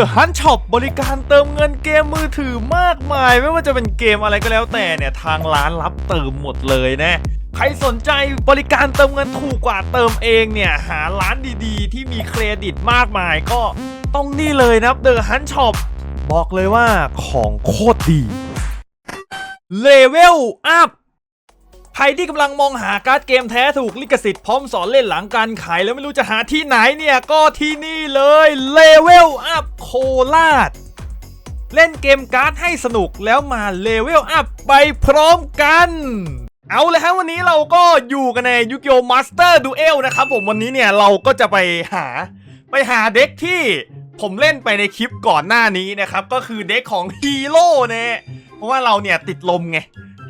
The Hunt Shop บริการเติมเงินเกมมือถือมากมาย ไม่ว่าจะเป็นเกมอะไรก็แล้วแต่เนี่ยทางร้านรับเติมหมดเลยนะใครสนใจบริการเติมเงินถูกกว่าเติมเองเนี่ย หาร้านดีๆ ที่มีเครดิตมากมายก็ต้องนี่เลยนะครับ The Hunt Shop บอกเลยว่าของโคตรดี Level Up ใค รที่กำลังมองหาการ์ดเกมแท้ถูกลิขสิทธิ์พร้อมสอนเล่นหลังการขายแล้วไม่รู้จะหาที่ไหนเนี่ย ก็ที่นี่เลย Level Up โคราชเล่นเกมการ์ดให้สนุกแล้วมา Level Up ไปพร้อมกันเอาเลยครับวันนี้เราก็อยู่กันในยุกิโอมาสเตอร์ดูเอลนะครับผมวันนี้เนี่ยเราก็จะไปหาไปหาเด็กที่ผมเล่นไปในคลิปก่อนหน้านี้นะครับ ก็คือเด็กของฮีโร่เนี่ยเพราะว่าเราเนี่ยติดลมไง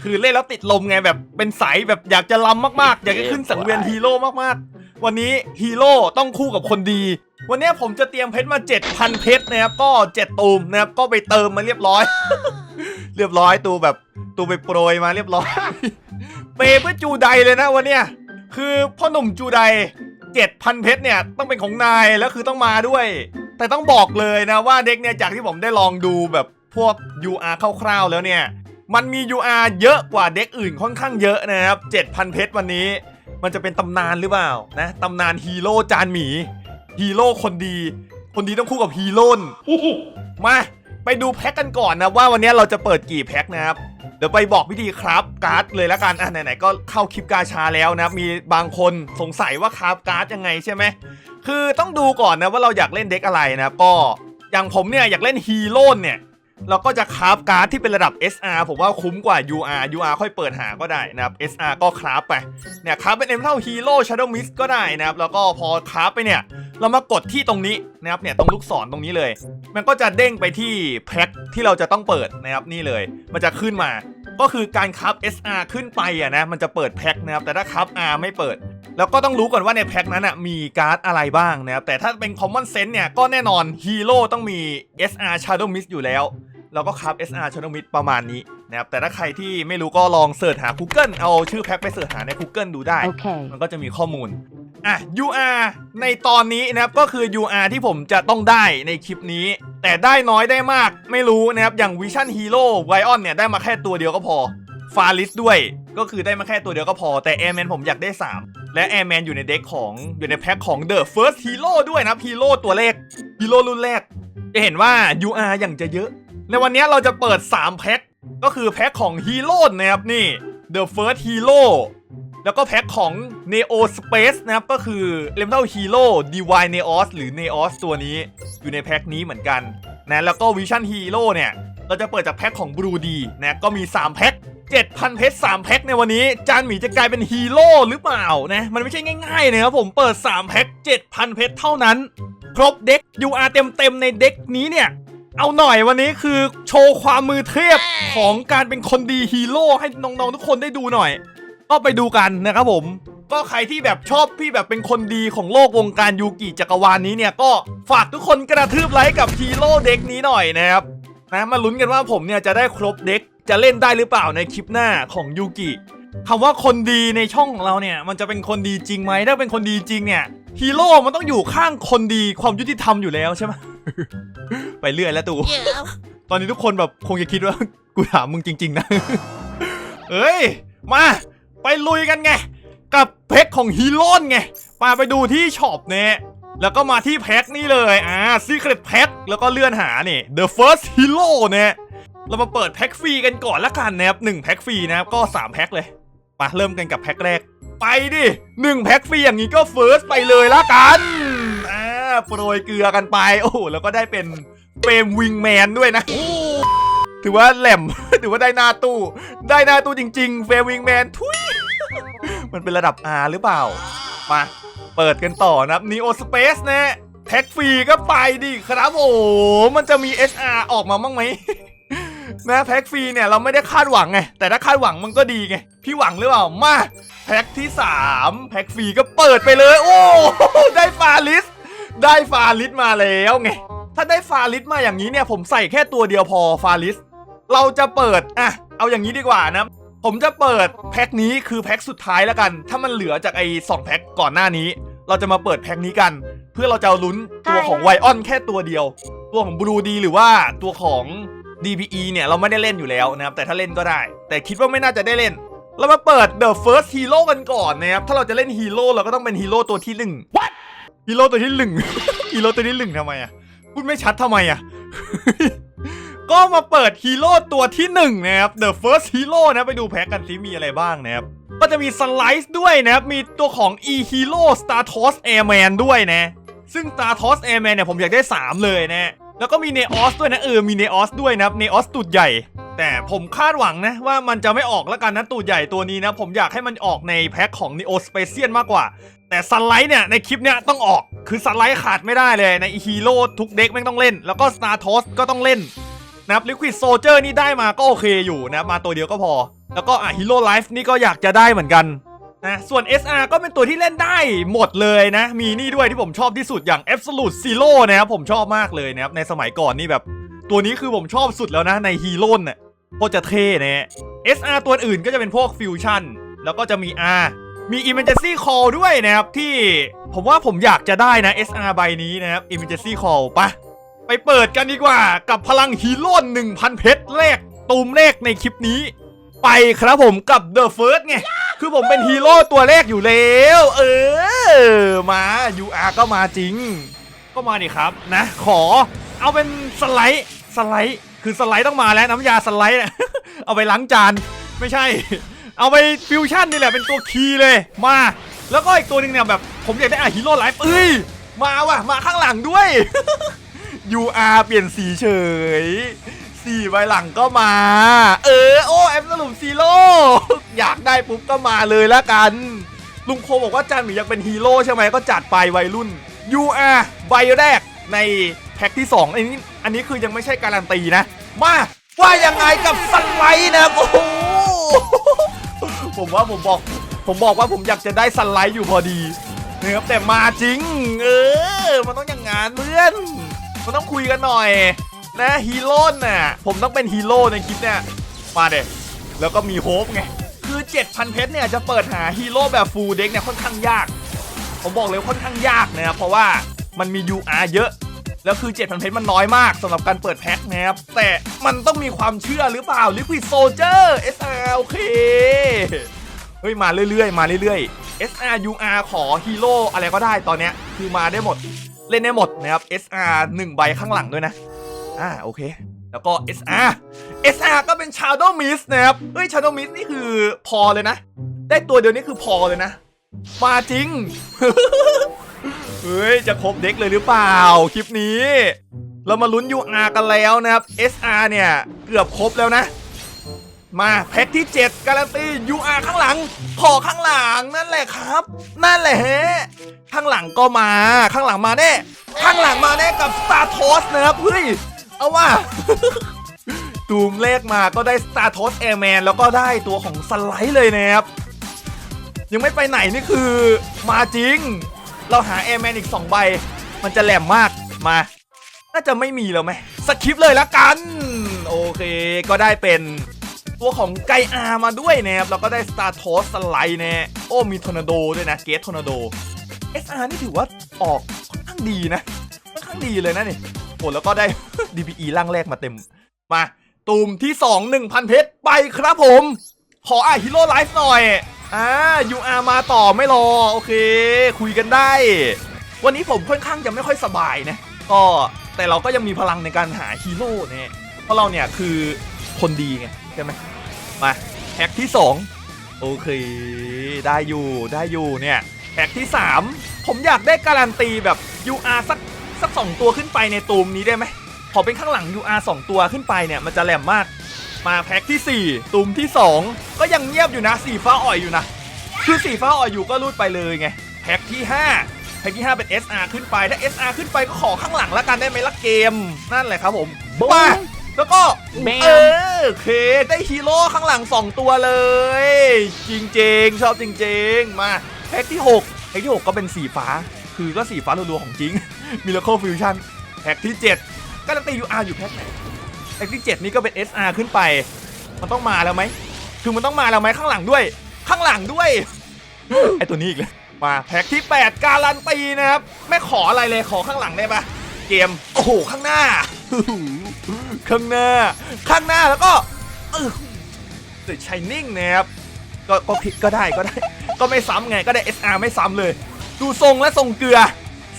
คือเล่นแล้วติดลมไงแบบเป็นสายแบบอยากจะลำมากๆ อยากจะขึ้นสังเวียนฮีโร่มากๆ วันนี้ฮีโร่ต้องคู่กับคนดี วันนี้ผมจะเตรียมเพชรมา 7,000 เพชรนะครับก็ 7 ตูมนะครับก็ไปเติมมาเรียบร้อย เรียบร้อยตูแบบตูไปโปรยมาเรียบร้อย เปย์เพื่อจูไดเลยนะวันเนี้ยคือพ่อหนุ่มจูได7,000 เพชรเนี่ยต้องเป็นของนายแล้วคือต้องมาด้วย แต่ต้องบอกเลยนะว่าเด็กเนี่ยจากที่ผมได้ลองดูแบบพวก UR คร่าวๆแล้วเนี่ย มันมี UR เยอะกว่าเด็กอื่นค่อนข้างเยอะนะครับ 7,000 เพชรวันนี้ มันจะเป็นตำนานหรือเปล่านะตำนานฮีโร่จานหมีฮีโร่คนดี คนดีต้องคู่กับฮีโร่นมาไปดูแพ็กกันก่อนนะว่าวันนี้เราจะเปิดกี่แพ็กนะครับเดี๋ยวไปบอกวิธีครับการ์ดเลยละกันอะไหนๆก็เข้าคลิปกาชาแล้วนะครับมีบางคนสงสัยว่าครับการ์ดยังไงใช่ไหมคือต้องดูก่อนนะว่าเราอยากเล่นเด็กอะไรนะครับก็อย่างผมเนี่ยอยากเล่นฮีโร่เนี่ย เราก็จะคราฟการ์ดที่เป็นระดับ SR ผมว่าคุ้มกว่า UR UR ค่อยเปิดหาก็ได้นะครับ SR ก็คราฟไป เนี่ยคราฟเป็น M เท่า Hero Shadow Mist ก็ได้นะครับ แล้วก็พอคราฟไปเนี่ย เรามากดที่ตรงนี้นะครับ เนี่ยตรงลูกศรตรงนี้เลย มันก็จะเด้งไปที่แพ็คที่เราจะต้องเปิดนะครับนี่เลย มันจะขึ้นมา ก็คือการคราฟ SR ขึ้นไปอะนะ มันจะเปิดแพ็คนะครับ แต่ถ้าคราฟ R ไม่เปิด แล้วก็ต้องรู้ก่อนว่าในแพ็คนั้นอะมีการ์ดอะไรบ้างนะครับแต่ถ้าเป็น Common Sense เนี่ยก็แน่นอนฮีโร่ต้องมี SR Shadow Mist อยู่แล้วเราก็ครับ SR Shadow Mist ประมาณนี้นะครับแต่ถ้าใครที่ไม่รู้ก็ลองเสิร์ชหา Google เอาชื่อแพ็คไปเสิร์ชหาใน Google ดูได้ Okay. มันก็จะมีข้อมูลอะ UR ในตอนนี้นะครับก็คือ UR ที่ผมจะต้องได้ในคลิปนี้ แต่ได้น้อยได้มากไม่รู้นะครับอย่าง Vision Hero v i o n เนี่ยได้มาแค่ตัวเดียวก็พอ ฟาริสด้วย ก็คือได้มาแค่ตัวเดียวก็พอ แต่ Airman ผมอยากได้ 3 และ Airman อยู่ในเด็กของอยู่ในแพ็คของ The First Hero ด้วยนะฮีโร่ตัวแรกฮีโร่รุ่นแรก จะเห็นว่า UR อย่างจะเยอะ ในวันนี้เราจะเปิด 3 แพ็ค ก็คือแพ็คของฮีโร่นะครับนี่ The First Hero แล้วก็แพ็คของ Neo Space นะครับ ก็คือ Elemental Hero Divine Neos หรือ Neos ตัวนี้อยู่ในแพ็คนี้เหมือนกันนะแล้วก็ Vision Hero เนี่ย เราจะเปิดจากแพ็คของ Blue D นะก็มี 3 แพ็ค 7,000 เพชร3แพ็คในวันนี้ จานหมีจะกลายเป็นฮีโร่หรือเปล่านะมันไม่ใช่ง่ายๆนะครับผมเปิด 3 แพ็ค 7,000 เพชรเท่านั้น ครบเด็ก UR เต็มๆในเด็กนี้เนี่ย เอาหน่อยวันนี้คือโชว์ความมือเทพของการเป็นคนดีฮีโร่ให้น้องๆ ทุกคนได้ดูหน่อย ก็ไปดูกันนะครับผมก็ใครที่แบบชอบพี่แบบเป็นคนดีของโลกวงการยูกิจักรวาลนี้เนี่ยก็ฝากทุกคนกระทืบไลค์กับฮีโร่เด็กนี้หน่อยนะครับนะมาลุ้นกันว่าผมเนี่ยจะได้ครบเด็ก จะเล่นได้หรือเปล่าในคลิปหน้าของยูกิคำว่าคนดีในช่องของเราเนี่ย มันจะเป็นคนดีจริงไหมถ้าเป็นคนดีจริงเนี่ยฮีโร่มันต้องอยู่ข้างคนดีความยุติธรรมอยู่แล้วใช่ไหม ไปเรื่อยแล้วตู ตอนนี้ทุกคนแบบคงจะคิดว่า กูถามมึงจริง ๆ นะ เอ้ย มา ไปลุยกันไง กับแพ็คของฮีโร่ไง มาไปดูที่ช็อปเนี่ยแล้วก็มาที่แพ็คนี่เลย อ่า Secret Pack แล้วก็เลื่อนหานี่ The First Hero เนี่ย เรามาเปิดแพ็คฟรีกันก่อนละกันนะครับหนึ่งแพ็คฟรีนะครับก็3แพ็คเลยมาเริ่มกันกับแพ็คแรก ไปดิหนึ่งแพ็คฟรีอย่างนี้ก็เฟิร์สไปเลยละกันอ่าโปรยเกลือกันไป โอ้โหแล้วก็ได้เป็นเฟรมวิงแมนด้วยนะถือว่าแหลมถือว่าได้หน้าตู้ ได้หน้าตู้จริง ๆ เฟรมวิงแมนทุยมันเป็นระดับ R หรือเปล่า มาเปิดกันต่อนะครับ Neo Space นะแพ็คฟรีก็ไปดิครับโอ้มันจะมี SR ออกมาบ้างไหม นะแพ็คฟรีเนี่ยเราไม่ได้คาดหวังไง แต่ถ้าคาดหวังมันก็ดีไง พี่หวังหรือเปล่า มา แพ็คที่ 3 แพ็คฟรีก็เปิดไปเลย โอ้ได้ฟาลิส ได้ฟาลิสมาแล้วไง ถ้าได้ฟาลิสมาอย่างนี้เนี่ย ผมใส่แค่ตัวเดียวพอฟาลิส เราจะเปิด อะ เอาอย่างนี้ดีกว่านะ ผมจะเปิดแพ็คนี้คือแพ็คสุดท้ายแล้วกัน ถ้ามันเหลือจากไอ้สองแพ็คก่อนหน้านี้ เราจะมาเปิดแพ็คนี้กัน เพื่อเราจะเอาลุ้นตัวของไวออนแค่ตัวเดียว ตัวของบลูดีหรือว่าตัวของ DPE เนี่ยเราไม่ได้เล่นอยู่แล้วนะครับแต่ถ้าเล่นก็ได้ แต่คิดว่าไม่น่าจะได้เล่น เรามาเปิด The First Hero กันก่อนนะครับถ้าเราจะเล่นฮีโร่เราก็ต้องเป็นฮีโร่ตัวที่หนึ่ง What ฮีโร่ตัวที่หนึ่งฮีโร่ตัวที่หนึ่งทำไมอะพูดไม่ชัดทำไมอะก็มาเปิดฮีโร่ตัวที่หนึ่งนะครับ The First Hero นะไปดูแพ็กกันซิมีอะไรบ้างนะครับ ก็จะมีสไลซ์ด้วยนะครับ มีตัวของ E Hero Star Toss Airman ด้วยนะ ซึ่ง Star Toss Airman เนี่ยผมอยากได้ 3 เลยนะ แล้วก็มี Neos ด้วยนะเออมี Neos ด้วยนะครับ Neos ตูดใหญ่ แต่ผมคาดหวังนะว่ามันจะไม่ออกแล้วกันนะตูดใหญ่ตัวนี้นะผมอยากให้มันออกในแพ็คของ Neo Special มากกว่า แต่สไลด์เนี่ยในคลิปเนี้ยต้องออกคือสไลด์ขาดไม่ได้เลยในฮีโร่ทุกเด็กแม่งต้องเล่น แล้วก็ Star Toss ก็ต้องเล่นนะครับ Liquid Soldier นี่ได้มาก็โอเคอยู่นะมาตัวเดียวก็พอ แล้วก็อะ Hero Life นี่ก็อยากจะได้เหมือนกัน นะส่วน SR ก็เป็นตัวที่เล่นได้หมดเลยนะ มีนี่ด้วยที่ผมชอบที่สุดอย่าง Absolute Zero นะครับผมชอบมากเลยนะครับในสมัยก่อนนี่แบบ ตัวนี้คือผมชอบสุดแล้วนะในฮีโร่น่ะโคตรจะเท่นะ SR ตัวอื่นก็จะเป็นพวกฟิวชั่นแล้วก็จะมี R มี Emergency Call ด้วยนะครับที่ผมว่าผมอยากจะได้นะ SR ใบนี้นะครับ Emergency Call ปะไปเปิดกันดีกว่ากับพลังฮีโร่1,000 เพชรแรกตูมแรกในคลิปนี้ ไปครับผมกับ The First ไง คือผมเป็นฮีโร่ตัวแรกอยู่แล้ว เออ มา UR ก็มาจริง ก็มาดิครับนะ ขอเอาเป็นสไลด์สไลด์คือสไลด์ต้องมาแล้วน้ำยาสไลด์น่ะเอาไปล้างจานไม่ใช่ เอาไปฟิวชั่นนี่แหละเป็นตัวคีย์เลยมา แล้วก็อีกตัวหนึงเนี่ยแบบผมอยากได้อะฮีโร่ไลฟ์เอ้ยมาว่ะมาข้างหลังด้วย UR เปลี่ยนสีเฉยสีใบหลังก็มา เออโอ้แอมสรุปซีโร่ อยากได้ปุ๊บก็มาเลยละกัน ลุงโคบอกว่าจานหมีอยากเป็นฮีโร่ใช่ไหมก็จัดไปวัยรุ่น UR ใบแรกในแพ็คที่ 2 อันนี้อันนี้คือยังไม่ใช่การันตีนะ มาว่ายังไงกับสไลด์นะโอ้โหผมว่าผมบอก ผมบอกว่าผมอยากจะได้สไลด์อยู่พอดีนะครับแต่มาจริง เออ มันต้องอย่างงานเพื่อน มันต้องคุยกันหน่อย นะฮีโร่น่ะ ผมต้องเป็นฮีโร่ในคลิปเนี่ย มาเด็แล้วก็มีโฮปไง 7,000 เพชรเนี่ยจะเปิดหาฮีโร่แบบฟูลเด็กเนี่ยค่อนข้างยาก ผมบอกเลยค่อนข้างยากนะครับเพราะว่ามันมี UR เยอะแล้วคือ 7,000 เพชรมันน้อยมากสำหรับการเปิดแพ็คนะครับ แต่มันต้องมีความเชื่อหรือเปล่า Liquid Soldier SR โอเคเฮ้ย มาเรื่อยๆ มาเรื่อยๆ SR UR ขอฮีโร่อะไรก็ได้ตอนเนี้ย คือมาได้หมด เล่นได้หมดนะครับ SR 1 ใบข้างหลังด้วยนะ อ่า โอเค แล้วก็ SR SR ก็เป็น Shadow Mist นะครับ เฮ้ย Shadow Mist นี่คือพอเลยนะ ได้ตัวเดียวนี่คือพอเลยนะ มาจริง เฮ้ย จะครบเด็กเลยหรือเปล่า คลิปนี้ เรามาลุ้น UR กันแล้วนะครับ SR เนี่ย เกือบครบแล้วนะ มาแพ็คที่ 7 การันตี UR ข้างหลัง ขอข้างหลังนั่นแหละครับ นั่นแหละฮะข้างหลังก็มา ข้างหลังมาแน่ ข้างหลังมาแน่กับ Star Toss นะครับ เฮ้ย เอาว่า ตูมเลขมาก็ได้ Star Toss Airman แล้วก็ได้ตัวของสไลด์เลยนะครับ ยังไม่ไปไหนนี่คือมาจริง เราหา Airman อีก 2 ใบ มันจะแหลมมากมา น่าจะไม่มีแล้วไหมสคิปเลยละกัน โอเค ก็ได้เป็นตัวของไกอามาด้วยนะครับแล้วก็ได้ Star t o s สไลด์น่โอ้มีทอร์นาโดด้วยนะเกตทอร์นาโด SR นี่ถือว่าออกค่อนข้างดีนะค่อนข้างดีเลยนะนี่ โอ้แล้วก็ได้ DPE ร่างแรกมาเต็ม มาตูมที่ 2 1,000 เพชร ไปครับผม ขออะฮีโร่ไลฟ์หน่อย อ่า UR มาต่อไม่รอ โอเค คุยกันได้ วันนี้ผมค่อนข้างจะไม่ค่อยสบายนะ ก็แต่เราก็ยังมีพลังในการหาฮีโร่เนี่ยเพราะเราเนี่ยคือคนดีไงใช่ไหมมาแพ็คที่ 2 โอเค ได้อยู่ได้อยู่เนี่ยแพ็คที่ 3 ผมอยากได้การันตีแบบ UR สัก สักสองตัวขึ้นไปในตูมนี้ได้ไหมขอเป็นข้างหลัง UR 2 ตัวขึ้นไปเนี่ยมันจะแหลมมาก มาแพ็คที่ 4 ตูมที่ 2 ก็ยังเงียบอยู่นะสีฟ้าอ่อยอยู่นะคือสีฟ้าอ่อยอยู่ก็รูดไปเลยไงแพ็คที่ 5 แพ็คที่ 5 เป็น SR ขึ้นไปถ้า SR ขึ้นไปก็ขอข้างหลังแล้วกันได้ไหมละเกม นั่นแหละครับผมมาแล้วก็แมวเออโอเคได้ฮีโร่ข้างหลัง 2 ตัวเลย จริงๆ ชอบจริง ๆ มาแพ็คที่ 6 แพ็คที่ 6 ก็เป็นสีฟ้า คือก็สีฟ้ารัวๆของจริง Miracle Fusion แพ็คที่ 7ก็ตั้งแต่ UR อยู่แพ็คไหนแพ็คที่ 7 นี่ก็เป็น SR ขึ้นไป มันต้องมาแล้วไหมคือมันต้องมาแล้วไหมข้างหลังด้วย ข้างหลังด้วยไอตัวนี้อีกเลยมาแพ็คที่ 8 การันตีนะครับไม่ขออะไรเลยขอข้างหลังได้ปะเกมโอ้โหข้างหน้าข้างหน้า ข้างหน้าแล้วก็เออ The Shining นะครับก็ก็ผิดก็ได้ก็ได้ ก็ไม่ซ้ำไงก็ได้ SR ไม่ซ้ำเลย ดูทรงและทรงเกลือ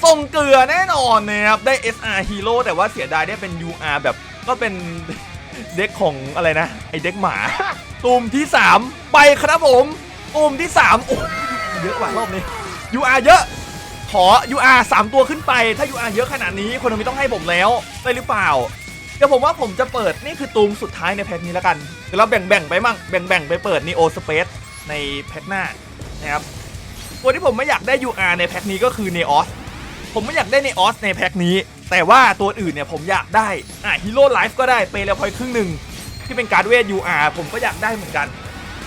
ทรงเกลือแน่นอนนะครับ ได้ SR Hero แต่ว่าเสียดายได้เป็น UR แบบก็เป็นเด็กของอะไรนะ ไอเด็กหมาตูมที่ 3 ไปครับผมตูมที่ 3 โอ้เยอะกว่ารอบนี้ UR เยอะขอ UR 3 ตัวขึ้นไป ถ้า UR เยอะขนาดนี้คนมีต้องให้ผมแล้ว ได้หรือเปล่า เดี๋ยวผมว่าผมจะเปิดนี่คือตูมสุดท้ายในแพ็คนี้แล้วกัน เดี๋ยวเราแบ่งๆไปมั่ง แบ่งๆไปเปิด Neo Space ในแพ็คหน้านะครับ ตัวที่ผมไม่อยากได้ UR ในแพ็คนี้ก็คือ Neos ผมไม่อยากได้ Neos ในแพ็คนี้ แต่ว่าตัวอื่นเนี่ยผมอยากได้อะ Hero Life ก็ได้เปย์แล้วพอยครึ่งหนึ่งที่เป็นการ์ดเวท UR ผมก็อยากได้เหมือนกัน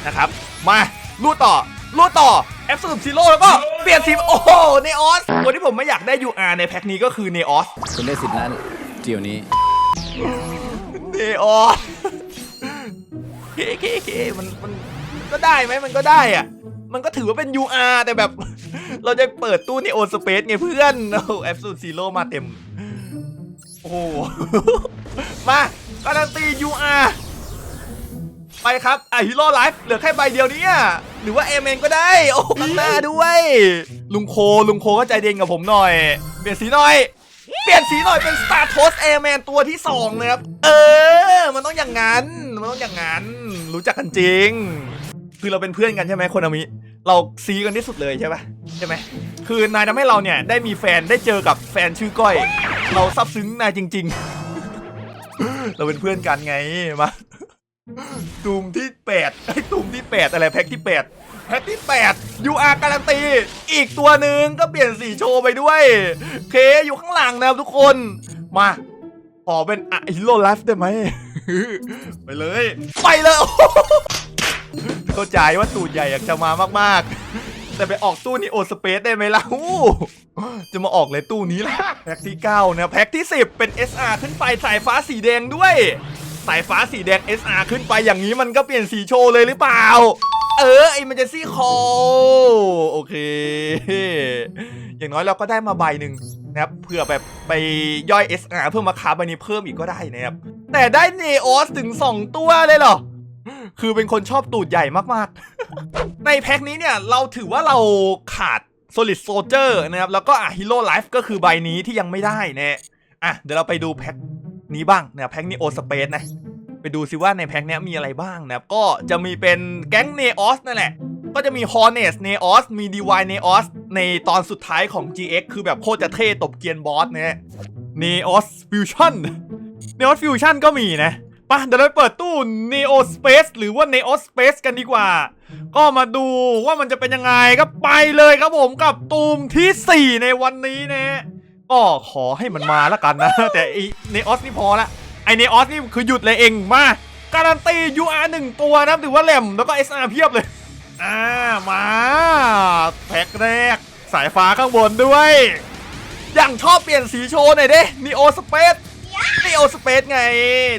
นะครับ มาลู่ต่อลู่ต่อ Absolute Zero แล้วก็เปลี่ยนสีโอ้โห Neos ตัวที่ผมไม่อยากได้ UR ในแพ็คนี้ก็คือ Neos คุณได้สิทธิ์นั้นเดี๋ยวนี้เนออสเคเคเคมันมันมันก็ได้ไหมมันก็ได้อะ มันก็ถือว่าเป็น UR แต่แบบ เราจะเปิดตู้ในโอสเปซไงเพื่อนโอ้แอปสูตรซีโร่มาเต็ม โอ้โห มาการันตี UR ไปครับอะฮีโร่ไลฟ์เหลือแค่ใบเดียวเนี้หรือว่าเอเมนก็ได้ โอ้ข้างหน้าด้วย ลุงโค ลุงโคก็ใจเย็นกับผมหน่อย เปลี่ยนสีหน่อย เปลี่ยนสีหน่อยเป็น Star t o a s t Airman ตัวที่2นะครับ เออ มันต้องอย่างนั้น มันต้องอย่างนั้น รู้จักกันจริง คือเราเป็นเพื่อนกันใช่ไหมคนอามิ เราซีกันที่สุดเลยใช่ปะใช่ไหมคือนายทำให้เราเนี่ยได้มีแฟนได้เจอกับแฟนชื่อก้อย เราซับซึ้งนายจริง ๆ เราเป็นเพื่อนกันไงมาตูมที่8ไอ้ตูมที่ 8 อะไรแพ็คที่ 8 แพ็คที่ 8 UR การันตี อีกตัวหนึ่งก็เปลี่ยนสีโชว์ไปด้วย เคอยู่ข้างหลังนะครับทุกคน มาขอเป็นอะฮิโร่ไลฟ์ได้ไหม ไปเลย ไปเลย เข้าใจว่าตูดใหญ่อยากจะมามากๆ แต่ไปออกตู้นี้โอสเปซได้ไหมล่ะอู้จะมาออกเลยตู้นี้แหละแพ็คที่9นะแพ็คที่ 10 เป็น SR ขึ้นไปสายฟ้าสีแดงด้วย สายฟ้าสีแดง SR ขึ้นไปอย่างนี้มันก็เปลี่ยนสีโชว์เลยหรือเปล่า เออไอ้มันจะซี่คอโอเค อย่างน้อยเราก็ได้มาใบหนึ่งนะครับเผื่อแบบไปย่อย SR เพื่อมาคาใบนี้เพิ่มอีกก็ได้นะครับแต่ได้เนโอสถึง 2 ตัวเลยเหรอ คือเป็นคนชอบตูดใหญ่มากๆ ในแพ็คนี้เนี่ยเราถือว่าเราขาด Solid Soldier นะครับ แล้วก็อะ Hero Life ก็คือใบนี้ที่ยังไม่ได้นะอะเดี๋ยวเราไปดูแพ็คนี้บ้างนะแพ็คนี้โอสเปซนะ ไปดูซิว่าในแพ็คนี้มีอะไรบ้างนะก็จะมีเป็นแก๊งเนออสนั่นแหละ ก็จะมี Hornets Neos มี Divine Neos ในตอนสุดท้ายของ GX คือแบบโคตรจะเท่ตบเกียนบอสนะฮะ Neos Fusion Neos Fusion ก็มีนะ ปะเดี๋ยวเราเปิดตู้ Neo Space หรือว่า Neo Space กันดีกว่า ก็มาดูว่ามันจะเป็นยังไงก็ไปเลยครับผมกับตูมทีสี่4 ในวันนี้นะก็ขอให้มันมาแล้วกันนะ แต่ไอ Neos นี่พอละไอ Neos นี่คือหยุดเลยเองมาการันตี UR หนึ่งตัวนะถือว่าแหลมแล้วก็ SR เพียบเลย อ่า มาแพ็คแรก สายฟ้าข้างบนด้วย อย่างชอบเปลี่ยนสีโชว์หน่อยเด้ Neo Space Neo Space ไง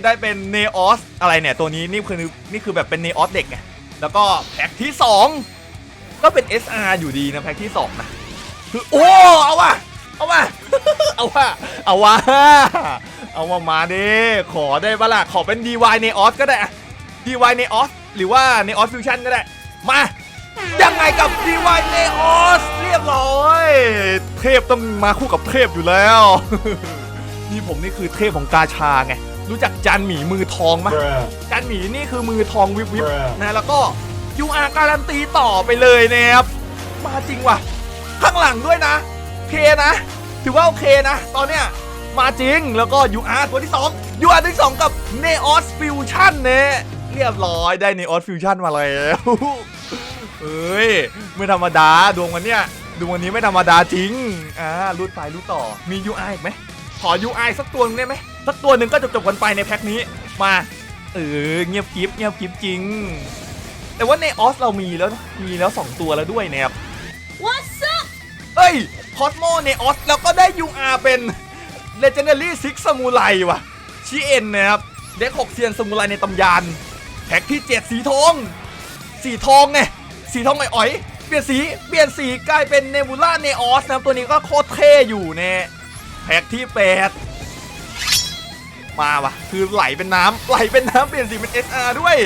ได้เป็น Neos อะไรเนี่ยตัวนี้นี่คือนี่คือแบบเป็น Neos เด็กไง แล้วก็แพ็คที่ 2 ก็เป็น SR อยู่ดีนะแพ็คที่ 2 นะคือโอ้เอาว่ะเอาว่ะเอาว่ะเอาว่ะเอามามาดิขอได้ปะล่ะขอเป็น DY Neos ก็ได้อะ DY Neos หรือว่า Neos Fusion ก็ได้ มายังไงกับ DY Neos เรียบร้อย เทพต้องมาคู่กับเทพอยู่แล้ว นี่ผมนี่คือเทพของกาชาไง รู้จักจานหมีมือทองไหมจานหมีนี่คือมือทองวิบวิบ Bruh นะแล้วก็ UR การันตีต่อไปเลยนะครับมาจริงว่ะ ข้างหลังด้วยนะเคนะ ถือว่าโอเคนะ ตอนเนี้ยมาจริงแล้วก็ UR ตัวที่2 UR ตัวที่ 2 กับ Neos Fusion เนี่ยเรียบร้อยได้ Neos Fusion มาแล้วเอ้ยไม่ธรรมดาดวงวันเนี้ยดวงวันนี้ไม่ธรรมดาจริงอ่ารูดไปรูดต่อมี UI อีกไหม ขอ UI สักตัวหนึงได้ไหมสักตัวหนึ่งก็จบจบๆกันไปในแพ็คนี้มาเออเงียบกิฟเงียบกิฟจริง แต่ว่าในออสเรามีแล้วนะมีแล้ว 2 ตัวแล้วด้วยนะครับ What's up เอ้ยคอสโมในออสแล้วก็ได้ UR เป็น Legendary Six Samurai ว่ะชิเอ็นนะครับเด็กหกเซียนสมุไรในตำยาน แพ็คที่ 7 สีทอง สีทองไงสีทองอ่อยๆเปลี่ยนสี เปลี่ยนสีกลายเป็นเนบูล่าเนออสนะครับตัวนี้ก็โคตรเท่อยู่เนะ แพ็กที่แปดมาวะคือไหลเป็นน้ำไหลเป็นน้ำเปลี่ยนสีเป็น SR ด้วย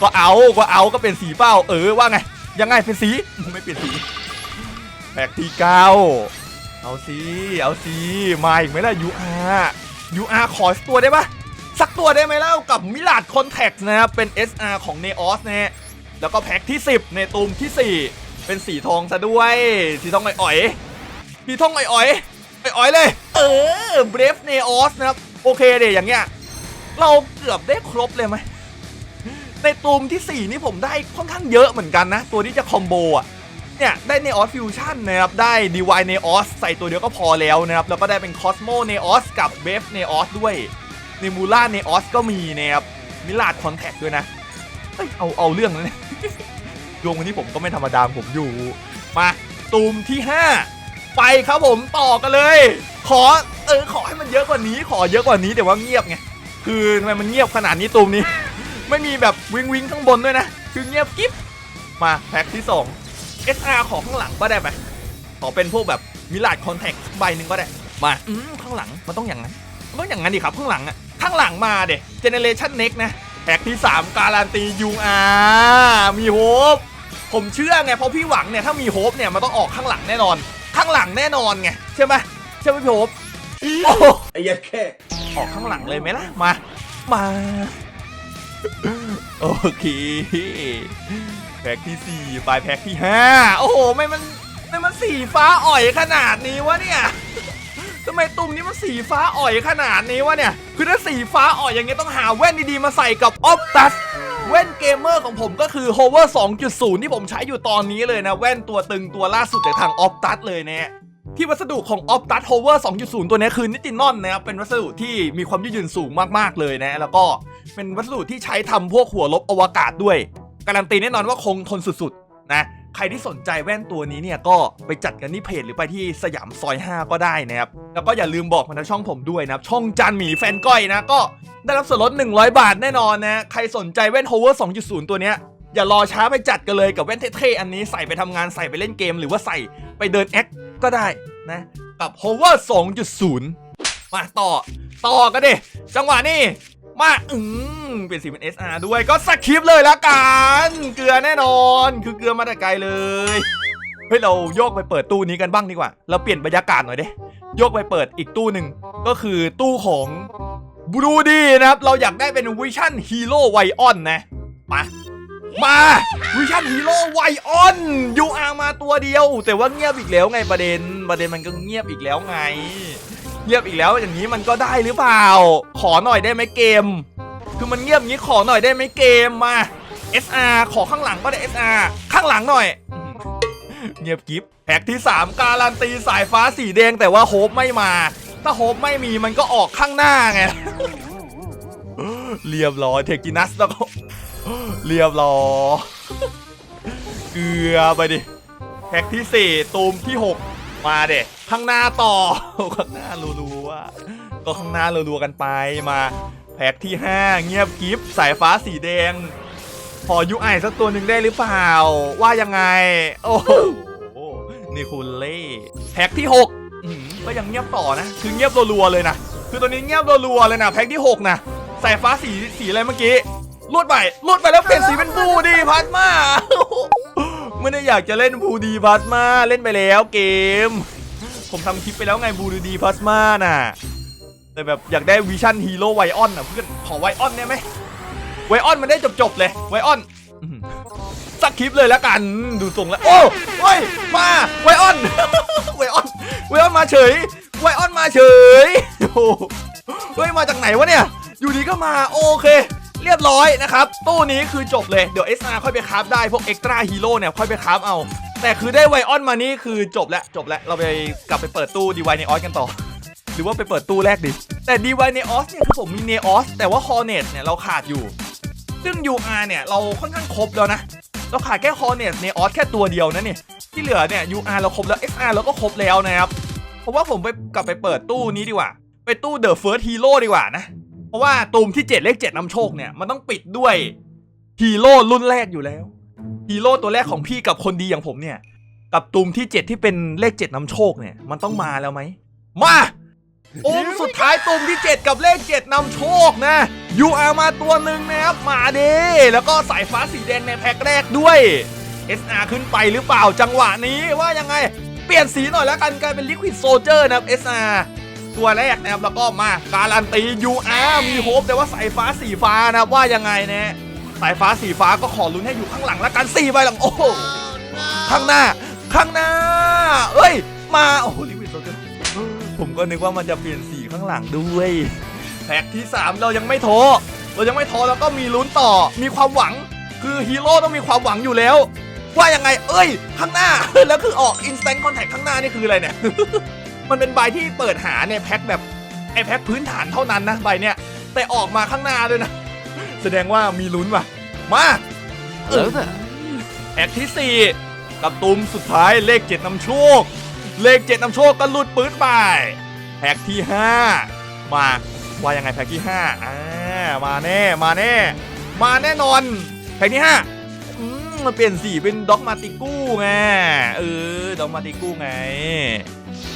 ก็เอาก็เอาก็เป็นสีเป้า เออว่าไง ยังไงเป็นสีไม่เปลี่ยนสีแพ็กที่เก้าเอาสิเอาสิมาอีกไหมล่ะ UR UR ขอตัวได้ปะสักตัวได้ไหมเล่ากับมิลาดคอนแทคนะครับเป็น SR ของ Neos นะฮะแล้วก็แพ็กที่ 10 ในตูมที่ 4 เป็นสีทองซะด้วย สีทองอ่อยๆสีทองอ่อยๆ ไปอ่อยเลย เออ Brave Neos นะครับ โอเคเดี๋ยอย่างเงี้ย เราเกือบได้ครบเลยไหม ในตูมที่ 4 นี่ผมได้ค่อนข้างเยอะเหมือนกันนะ ตัวที่จะคอมโบอะ เนี่ยได้ Neos Fusion นนะครับ ได้ Divine Neos ใส่ตัวเดียวก็พอแล้วนะครับ แล้วก็ได้เป็น Cosmo Neos กับ b e f Neos ด้วย Nebula Neos ก็มีนะครับมิลาดคอนแทคด้วยนะเอ้ยเอาเอาเรื่องแล้วเนี่ยดวงวันนี้ผมก็ไม่ธรรมดาผมอยู่ มาตูมที่ 5 ไปครับผมต่อกันเลย ขอเออขอให้มันเยอะกว่านี้ ขอเยอะกว่านี้แต่ว่าเงียบไงคือทำไมมันเงียบขนาดนี้ตูมนี้ ไม่มีแบบวิงวิงข้างบนด้วยนะคือเงียบกิ๊บมาแพ็คที่2 SR ขอข้างหลังก็ได้ไหมขอเป็นพวกแบบมิลาดคอนแทคใบหนึ่งก็ได้มาอืมข้างหลังมันต้องอย่างนั้นมันต้องอย่างนั้นดิครับข้างหลังอะข้างหลังมาเด็เจเนเรชันเน็กนะแพ็คที่ 3 การันตียูอามีโฮปผมเชื่อไงเพราะพี่หวังเนี่ยถ้ามีโฮปเนี่ยมันต้องออกข้างหลังแน่นอน ข้างหลังแน่นอนไงใช่ไหมใช่ไหมพี่โฮปโอ้โหไอ้ยัดแค่ออกข้างหลังเลยไหมล่ะมา มาโอเคแพ็คที่4ไปแพ็คที่5โอ้โหไม่มันไม่มันสีฟ้าอ่อยขนาดนี้วะเนี่ยทำไมตุ่มนี้มันสีฟ้าอ่อยขนาดนี้วะเนี่ย คือถ้าสีฟ้าอ่อยอย่างเงี้ยต้องหาแว่นดีๆมาใส่กับ Optus แว่นเกมเมอร์ของผมก็คือ Hover 2.0 ที่ผมใช้อยู่ตอนนี้เลยนะ แว่นตัวตึงตัวล่าสุดจากทาง Optus เลยเนี่ยที่วัสดุของ Optus Hover 2.0 ตัวนี้คือนิตินอนนะครับ เป็นวัสดุที่มีความยืดหยุ่นสูงมากๆเลยนะ แล้วก็เป็นวัสดุที่ใช้ทำพวกหัวลบอวกาศด้วย การันตีแน่นอนว่าคงทนสุดๆนะ ใครที่สนใจแว่นตัวนี้เนี่ยก็ไปจัดกันที่เพจหรือไปที่สยามซอย 5 ก็ได้นะครับ แล้วก็อย่าลืมบอกมาทางช่องผมด้วยนะครับ ช่องจานหมีแฟนก้อยนะก็ได้รับส่วนลด 100 บาทแน่นอนนะ ใครสนใจแว่น Hover 2.0 ตัวเนี้ยอย่ารอช้าไปจัดกันเลยกับแว่นเท่ๆอันนี้ใส่ไปทำงานใส่ไปเล่นเกม หรือว่าใส่ไปเดินแอคก็ได้นะ กับ Hover 2.0 มาต่อ ต่อกันดิจังหวะนี้ มาอืมเป็นสีเป็น SR ด้วยก็สคริปเลยละกัน เกลือแน่นอน คือเกลือมาแต่ไกลเลยเฮ้ยเราโยกไปเปิดตู้นี้กันบ้างดีกว่า เราเปลี่ยนบรรยากาศหน่อยดิโยกไปเปิดอีกตู้หนึ่งก็คือตู้ของบรูดีนะครับ เราอยากได้เป็นวิชั่นฮีโร่ไวออนนะมามาวิชั่นฮีโร่ไวออนยูอามาตัวเดียว แต่ว่าเงียบอีกแล้วไงประเด็น ประเด็นมันก็เงียบอีกแล้วไง เงียบอีกแล้วอย่างนี้มันก็ได้หรือเปล่า ขอหน่อยได้ไหมเกม คือมันเงียบงี้ขอหน่อยได้ไหมเกมมา SR ขอข้างหลังก็ได้ SR ข้างหลังหน่อย เงียบกิฟแพ็กที่ 3 การันตีสายฟ้าสีแดงแต่ว่าโฮปไม่มา ถ้าโฮปไม่มีมันก็ออกข้างหน้าไงเรียบร้อยเทกินัสแล้วก็เรียบร้อยเกลือไปดิแพ็กที่ 4 ตูมที่ 6 มาเด็ ข้างหน้าต่อ ข้างหน้ารัวๆก็ข้างหน้ารัวๆกันไปมา แพ็กที่ 5 เงียบกิฟสายฟ้าสีแดงพอยูไอสักตัวหนึ่งได้หรือเปล่า ว่ายังไง โอ้โหนี่คุณเล่แพ็กที่ 6 ก็ยังเงียบต่อนะ คือเงียบรัวๆเลยนะ คือตัวนี้เงียบรัวๆเลยนะ แพ็กที่ 6 นะสายฟ้าสีสีอะไรเมื่อกี้ลวดไปลวดไปแล้วเปลี่ยนสีเป็นบูดีพัดมาไม่ได้อยากจะเล่นบูดีพัสมาเล่นไปแล้วเกม ผมทำคลิปไปแล้วไงบูดีพัสมาน่ะ แต่แบบอยากได้วิชั่นฮีโร่ไวออนอะเพื่อน ขอไวออนได้ไหมไวออนมันได้จบๆเลยไวออนอื้อหือสักคลิปเลยแล้วกันดูทรงแล้ว โอ้โอ้ยมาไวออนไวออนไวออนมาเฉยไวออนมาเฉยโอ้เฮ้ยมาจากไหนวะเนี่ย อยู่ดีก็มาโอเค เรียบร้อยนะครับ ตู้นี้คือจบเลย เดี๋ยว SR ค่อยไปคราฟได้ พวก Extra Hero เนี่ย ค่อยไปคราฟเอา แต่คือได้ไวออนมานี่คือจบแล้ว จบแล้ว เราไปกลับไปเปิดตู้ดีไวในออสกันต่อ หรือว่าไปเปิดตู้แรกดิ แต่ดีไวในออสเนี่ยคือผมมีเนออสแต่ว่าคอเนตเนี่ยเราขาดอยู่ ซึ่ง UR เนี่ยเราค่อนข้างครบแล้วนะ เราขาดแค่คอเนตเนออสแค่ตัวเดียวนะเนี่ยที่เหลือเนี่ย UR เราครบแล้ว SR เราก็ครบแล้วนะครับ เพราะว่าผมไปกลับไปเปิดตู้นี้ดีกว่า ไปตู้ The First Hero ดีกว่านะ เพราะว่าตูมที่ 7 เลข 7นำโชคเนี่ย มันต้องปิดด้วยฮีโร่รุ่นแรกอยู่แล้วฮีโร่ตัวแรกของพี่กับคนดีอย่างผมเนี่ย กับตูมที่ 7 ที่เป็นเลข 7นำโชคเนี่ยมันต้องมาแล้วไหมมาอุ้มสุดท้ายตุ่มที่ 7 กับเลข 7นำโชคนะ UR มาตัวหนึ่งนะครับ มาเด้แล้วก็สายฟ้าสีแดงในแพ็คแรกด้วย SR ขึ้นไปหรือเปล่าจังหวะนี้ว่ายังไง เปลี่ยนสีหน่อยแล้วกันกลายเป็น Liquid Soldier นะครับ SR ตัวแรกนะครับแล้วก็มาการันตี UR มีโฮปแต่ว่าสายฟ้าสีฟ้านะว่ายังไงนะสายฟ้าสีฟ้าก็ขอลุ้นให้อยู่ข้างหลังแล้วกันสี่ใบหลังโอ้โหข้างหน้า ข้างหน้า เอ้ย มาโอ้โหลิมิตโซเจอร์ผมก็นึกว่ามันจะเปลี่ยนสีข้างหลังด้วยแพ็กที่ 3 เรายังไม่ท้อเรายังไม่ท้อแล้วก็มีลุ้นต่อมีความหวังคือฮีโร่ต้องมีความหวังอยู่แล้ว ว่ายังไง เอ้ย ข้างหน้าแล้วคือออก instant contact ข้างหน้านี่คืออะไรเนี่ย มันเป็นใบที่เปิดหาในแพ็คแบบไอแพ็คพื้นฐานเท่านั้นนะใบเนี้ยแต่ออกมาข้างหน้าด้วยนะ แสดงว่ามีลุ้นว่ะ มาเออแพ็กที่ 4 กับตุมสุดท้ายเลข7นำโชค เลข7นำโชคก็หลุดปืนไปแพ็กที่ 5 มาว่ายังไงแพ็กที่5อ่ามาแน่มาแน่ มาแน่นอนแพ็กที่5อืมมันเปลี่ยนสีเป็นด็อกมาติกู้ไงเออด็อกมาติกู้ไง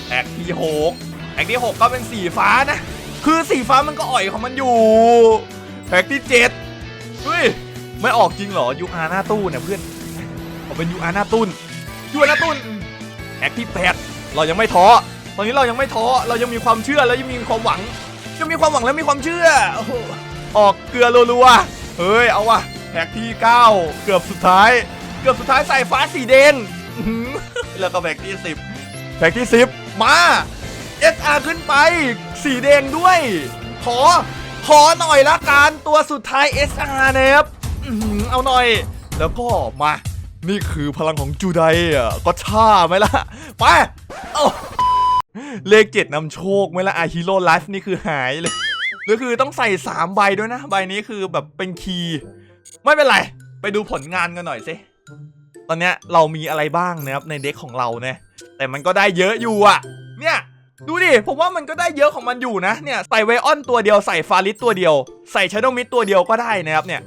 แพ็กที่6แพ็กที่6ก็เป็นสีฟ้านะ คือสีฟ้ามันก็อ่อยของมันอยู่แพ็กที่7เฮ้ยไม่ออกจริงเหรอ UR หน้าตู้เนี่ยเพื่อนผมเป็น UR หน้าตุ้น UR หน้าตุ้นแอคที่แปดเรายังไม่ท้อตอนนี้เรายังไม่ท้อเรายังมีความเชื่อแล้วยังมีความหวังยังมีความหวังและมีความเชื่อออกเกลือรัวๆเฮ้ยเอาว่ะแพ็กที่ 9 เกือบสุดท้าย เกือบสุดท้ายใส่ฟ้าสีแดงอื้อหือแล้วก็แพ็กที่ 10แพ็กที่ 10 มา SR ขึ้นไป สีแดงด้วย ขอ ขอหน่อยละกันตัวสุดท้าย SR นะครับเอาหน่อย แล้วก็มา นี่คือพลังของจูไดอะก็ช่าไหมล่ะ ไปเอาเลขเจ็ดนำโชคไหมล่ะอาฮีโร่ไลฟ์นี่คือหายเลยแล้วคือต้องใส่ 3 ใบด้วยนะ ใบนี้คือแบบเป็นคีย์ ไม่เป็นไร ไปดูผลงานกันหน่อยสิ ตอนเนี้ยเรามีอะไรบ้างนะครับในเด็กของเราเนี่ยแต่มันก็ได้เยอะอยู่อะ เนี่ยดูดิ ผมว่ามันก็ได้เยอะของมันอยู่นะ เนี่ย ใส่ไวออนตัวเดียว ใส่ฟาริสตัวเดียว ใส่ชาโดมิดตัวเดียวก็ได้นะครับ เนี่ย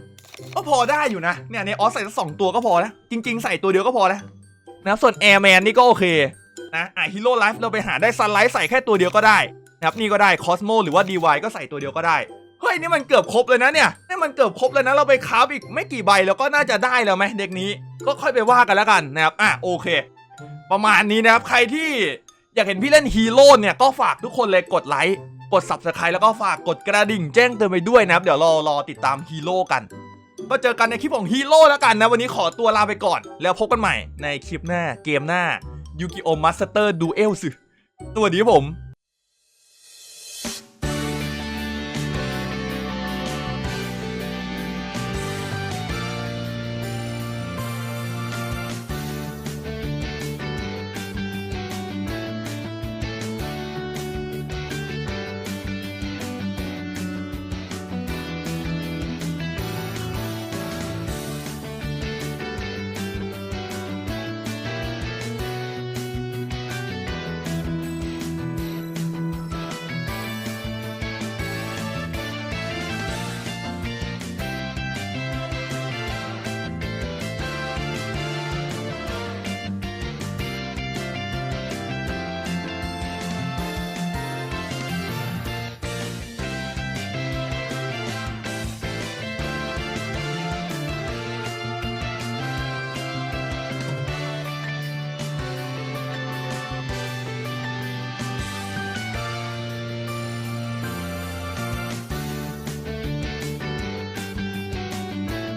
ก็พอได้อยู่นะ เนี่ยในออสใส่สักสองตัวก็พอนะจริง ๆ ใส่ตัวเดียวก็พอนะนะครับส่วนแอร์แมนนี่ก็โอเคนะอะฮีโร่ไลฟ์เราไปหาได้ซันไลท์ใส่แค่ตัวเดียวก็ได้นะครับนี่ก็ได้คอสโมหรือว่า DY ก็ใส่ตัวเดียวก็ได้ เฮ้ยนี่มันเกือบครบเลยนะเนี่ยนี่มันเกือบครบเลยนะเราไปคราฟอีกไม่กี่ใบแล้วก็น่าจะได้แล้วไหมเด็กนี้ ก็ค่อยไปว่ากันแล้วกันนะครับอะโอเค ประมาณนี้นะครับใครที่อยากเห็นพี่เล่นฮีโร่เนี่ยก็ฝากทุกคนเลยกดไลค์กด subscribe แล้วก็ฝากกดกระดิ่งแจ้งเตือนไปด้วยนะครับเดี๋ยวรอรอติดตามฮีโร่กันก็เจอกันในคลิปของฮีโร่แล้วกันนะ วันนี้ขอตัวลาไปก่อน แล้วพบกันใหม่ในคลิปหน้าเกมหน้ายูกิโอมาสเตอร์ดูเอลสสวัสดีผม